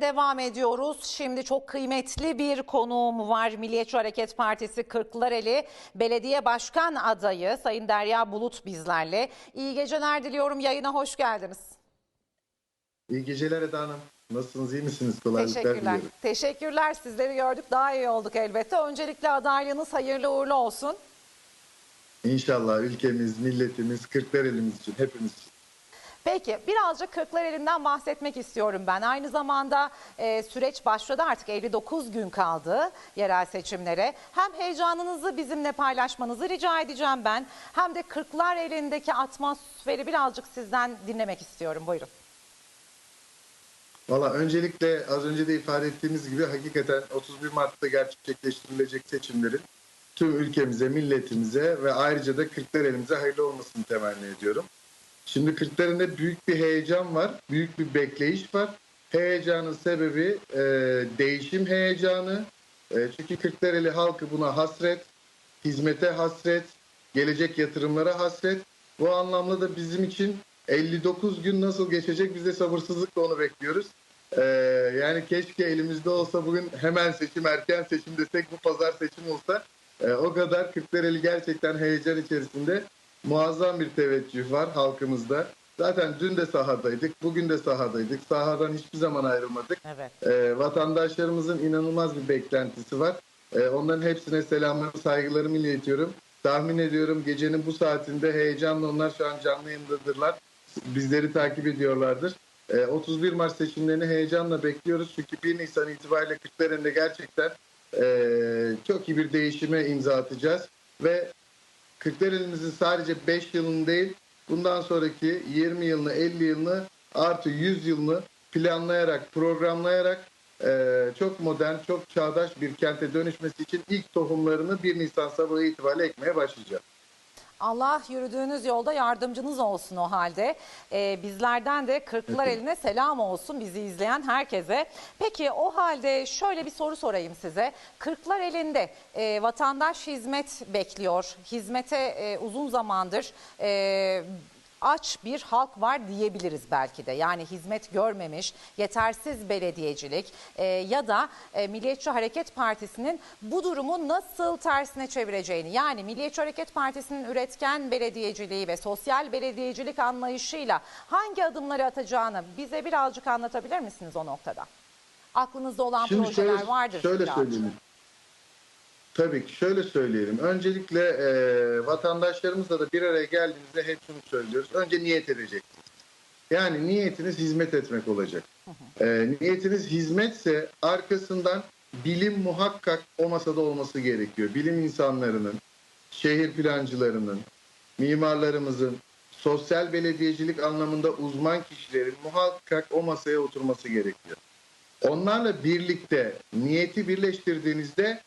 Devam ediyoruz. Şimdi çok kıymetli bir konuğum var. Milliyetçi Hareket Partisi Kırklareli Belediye Başkan adayı Sayın Derya Bulut bizlerle. İyi geceler diliyorum. Yayına hoş geldiniz. İyi geceler Eda Hanım. Nasılsınız, iyi misiniz? Kolaylıklar Teşekkürler. diliyorum. Teşekkürler. Sizleri gördük. Daha iyi olduk elbette. Öncelikle adaylığınız hayırlı uğurlu olsun. İnşallah ülkemiz, milletimiz, Kırklareli'miz için, hepimiz için. Peki birazcık Kırklareli'nden bahsetmek istiyorum ben. Aynı zamanda e, süreç başladı artık 59 gün kaldı yerel seçimlere. Hem heyecanınızı bizimle paylaşmanızı rica edeceğim ben. Hem de Kırklareli'ndeki atmosferi birazcık sizden dinlemek istiyorum. Buyurun. Valla öncelikle az önce de ifade ettiğimiz gibi hakikaten 31 Mart'ta gerçekleştirilecek seçimlerin tüm ülkemize, milletimize ve ayrıca da Kırklareli'mize hayırlı olmasını temenni ediyorum. Şimdi Kırklareli'nde büyük bir heyecan var, büyük bir bekleyiş var. Heyecanın sebebi e, değişim heyecanı. E, çünkü Kırklareli halkı buna hasret, hizmete hasret, gelecek yatırımlara hasret. Bu anlamda da bizim için 59 gün nasıl geçecek biz de sabırsızlıkla onu bekliyoruz. Ee, yani keşke elimizde olsa bugün hemen seçim, erken seçim desek bu pazar seçim olsa. Ee, o kadar Kırklareli gerçekten heyecan içerisinde muazzam bir teveccüh var halkımızda. Zaten dün de sahadaydık, bugün de sahadaydık. Sahadan hiçbir zaman ayrılmadık. Evet. Ee, vatandaşlarımızın inanılmaz bir beklentisi var. Ee, onların hepsine selamlarımı, saygılarımı iletiyorum. Tahmin ediyorum gecenin bu saatinde heyecanla onlar şu an canlı yayındadırlar. Bizleri takip ediyorlardır. Ee, 31 Mart seçimlerini heyecanla bekliyoruz. Çünkü 1 Nisan itibariyle Kırklareli'nde gerçekten ee, çok iyi bir değişime imza atacağız. Ve Kırklareli'mizin sadece 5 yılını değil, bundan sonraki 20 yılını, 50 yılını artı 100 yılını planlayarak, programlayarak eee, çok modern, çok çağdaş bir kente dönüşmesi için ilk tohumlarını 1 Nisan sabahı itibariyle ekmeye başlayacağız. Allah yürüdüğünüz yolda yardımcınız olsun o halde. Ee, bizlerden de Kırklar eline selam olsun bizi izleyen herkese. Peki o halde şöyle bir soru sorayım size. Kırklar elinde e, vatandaş hizmet bekliyor. Hizmete e, uzun zamandır e, aç bir halk var diyebiliriz belki de. Yani hizmet görmemiş, yetersiz belediyecilik e, ya da e, Milliyetçi Hareket Partisi'nin bu durumu nasıl tersine çevireceğini yani Milliyetçi Hareket Partisi'nin üretken belediyeciliği ve sosyal belediyecilik anlayışıyla hangi adımları atacağını bize birazcık anlatabilir misiniz o noktada? Aklınızda olan Şimdi projeler şöyle, vardır. şöyle illa ki. Tabii ki şöyle söyleyelim. Öncelikle e, vatandaşlarımızla da bir araya geldiğimizde hep şunu söylüyoruz. Önce niyet edeceksiniz. Yani niyetiniz hizmet etmek olacak. E, niyetiniz hizmetse arkasından bilim muhakkak o masada olması gerekiyor. Bilim insanlarının, şehir plancılarının, mimarlarımızın, sosyal belediyecilik anlamında uzman kişilerin muhakkak o masaya oturması gerekiyor. Onlarla birlikte niyeti birleştirdiğinizde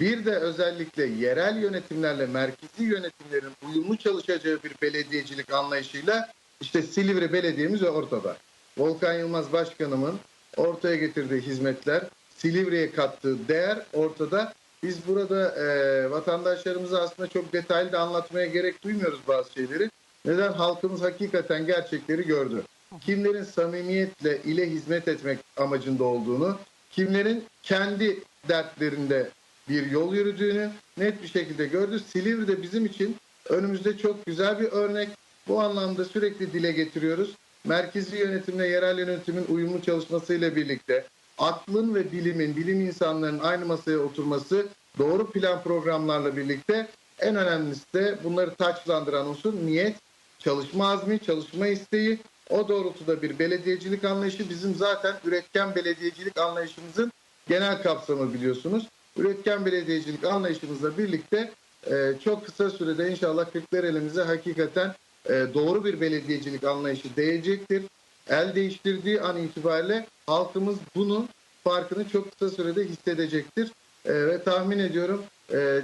bir de özellikle yerel yönetimlerle merkezi yönetimlerin uyumlu çalışacağı bir belediyecilik anlayışıyla işte Silivri Belediye'miz ortada. Volkan Yılmaz Başkanımın ortaya getirdiği hizmetler, Silivri'ye kattığı değer ortada. Biz burada e, vatandaşlarımıza aslında çok detaylı anlatmaya gerek duymuyoruz bazı şeyleri. Neden? Halkımız hakikaten gerçekleri gördü. Kimlerin samimiyetle ile hizmet etmek amacında olduğunu, kimlerin kendi dertlerinde bir yol yürüdüğünü net bir şekilde gördü. Silivri de bizim için önümüzde çok güzel bir örnek. Bu anlamda sürekli dile getiriyoruz. Merkezi yönetimle yerel yönetimin uyumlu çalışmasıyla birlikte aklın ve bilimin, bilim insanlarının aynı masaya oturması, doğru plan programlarla birlikte en önemlisi de bunları taçlandıran unsur niyet, çalışma azmi, çalışma isteği. O doğrultuda bir belediyecilik anlayışı bizim zaten üretken belediyecilik anlayışımızın genel kapsamı biliyorsunuz. Üretken belediyecilik anlayışımızla birlikte e, çok kısa sürede inşallah Kırklareli'mize hakikaten e, doğru bir belediyecilik anlayışı değecektir. El değiştirdiği an itibariyle halkımız bunun farkını çok kısa sürede hissedecektir. E, ve tahmin ediyorum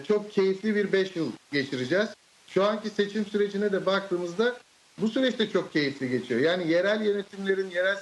çok keyifli bir 5 yıl geçireceğiz. Şu anki seçim sürecine de baktığımızda bu süreç de çok keyifli geçiyor. Yani yerel yönetimlerin, yerel seçim